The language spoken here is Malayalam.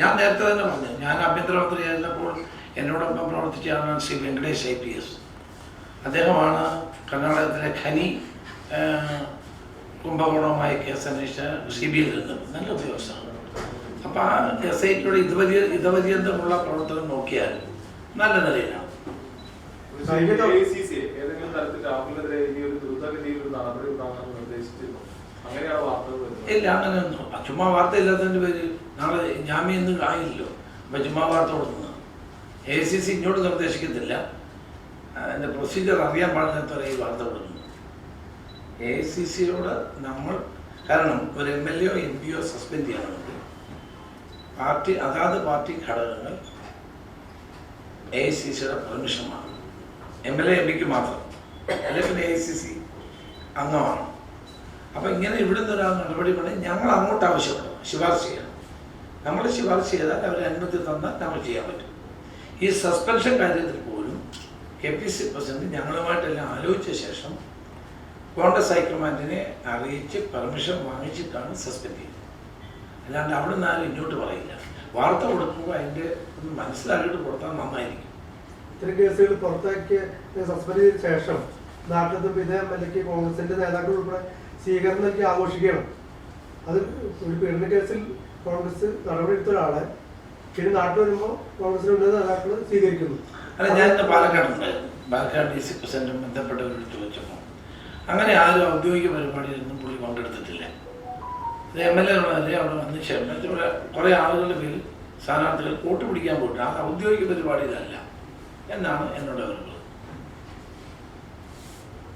ഞാൻ നേരത്തെ തന്നെ പറഞ്ഞു ഞാൻ ആഭ്യന്തര മന്ത്രി ആയിരുന്നപ്പോൾ എന്നോടൊപ്പം പ്രവർത്തിച്ചാണ് Shri Venkatesh I P S. അദ്ദേഹമാണ് കർണാടകത്തിലെ ഖനി കുംഭകോണവുമായി കേസ് അന്വേഷിച്ച സി ബി ഐയിൽ നിന്നത് നല്ല ഉദ്യോഗസ്ഥനാണ്. അപ്പോൾ ആ എസ് ഐ ടിയുടെ ഇതുവരി ഇതുപര്യന്തമുള്ള പ്രവർത്തനം നോക്കിയാൽ നല്ല നിലയിലാണ്. ഇല്ല അങ്ങനെയൊന്നും. ചുമ്മാ വാർത്ത ഇല്ലാത്തതിന്റെ പേര് നാളെ ജാമ്യം കാണില്ലല്ലോ അപ്പം ചുമ്മാ വാർത്ത കൊടുക്കുന്നത് എ സി സി ഇങ്ങോട്ട് നിർദ്ദേശിക്കത്തില്ല. അതിന്റെ പ്രൊസീജിയർ അറിയാൻ പാടില്ലാത്തവരെ ഈ വാർത്ത കൊടുക്കുന്നു എ സി സിയോട് നമ്മൾ കാരണം ഒരു എം എൽ എയോ എം പിയോ സസ്പെൻഡ് ചെയ്യണമെങ്കിൽ പാർട്ടി അതാത് പാർട്ടി ഘടകങ്ങൾ എ സി സിയുടെ പെർമിഷൻ വേണം എം എൽ എ എം പിക്ക് മാത്രം. അല്ലെങ്കിൽ എ സി സി അംഗമാണ്. അപ്പം ഇങ്ങനെ ഇവിടുന്ന് ഒരാൾ നടപടി പറഞ്ഞാൽ ഞങ്ങൾ അങ്ങോട്ട് ആവശ്യപ്പെടണം. ശുപാർശ ചെയ്യണം. നമ്മൾ ശുപാർശ ചെയ്താൽ അവർ അനുമതി തന്നാൽ നമ്മൾ ചെയ്യാൻ പറ്റും. ഈ സസ്പെൻഷൻ കാര്യത്തിൽ പോലും കെ പി സി പ്രസിഡന്റ് ഞങ്ങളുമായിട്ടെല്ലാം ആലോചിച്ച ശേഷം കോൺഗ്രസ് ഹൈക്കമാൻഡിനെ അറിയിച്ച് പെർമിഷൻ വാങ്ങിച്ചിട്ടാണ് സസ്പെൻഡ് ചെയ്തത്. അല്ലാണ്ട് അവിടെ നിന്ന് ആരും ഇങ്ങോട്ട് പറയില്ല. വാർത്ത കൊടുക്കുമ്പോൾ അതിന്റെ ഒന്ന് മനസ്സിലാക്കിയിട്ട് കൊടുത്താൽ നന്നായിരിക്കും. ഇത്തരം കേസുകൾ പുറത്താക്കിയ സസ്പെൻഡ് ചെയ്ത ശേഷം നാട്ടിലെത്തുമ്പോൾ ഇതേ അല്ലെങ്കിൽ കോൺഗ്രസിന്റെ നേതാക്കൾ ഉൾപ്പെടെ സ്വീകരണം ആഘോഷിക്കണം. അത് ഒരു പീഡന കേസിൽ കോൺഗ്രസ് നടപടിയെടുത്ത ഒരാളെ പിന്നെ നാട്ടിൽ വരുമ്പോൾ കോൺഗ്രസിന്റെ ഉന്നത നേതാക്കൾ സ്വീകരിക്കുന്നു. അല്ല ഞാൻ ഇന്ന് പാലക്കാട് ഡി സി പ്രസിഡന്റും ബന്ധപ്പെട്ടവരോട് ചോദിച്ചപ്പോൾ അങ്ങനെ ആരും ഔദ്യോഗിക പരിപാടിയിലൊന്നും പുള്ളി പങ്കെടുത്തിട്ടില്ല എം എൽ എ ഉള്ളതല്ലേ അവിടെ വന്ന ശേഷം കുറേ ആളുകളുടെ പേരിൽ സ്ഥാനാർത്ഥികൾ വോട്ട് പിടിക്കാൻ പോയിട്ട് ആ ഔദ്യോഗിക പരിപാടിയിലല്ല എന്നാണ് എന്നോട്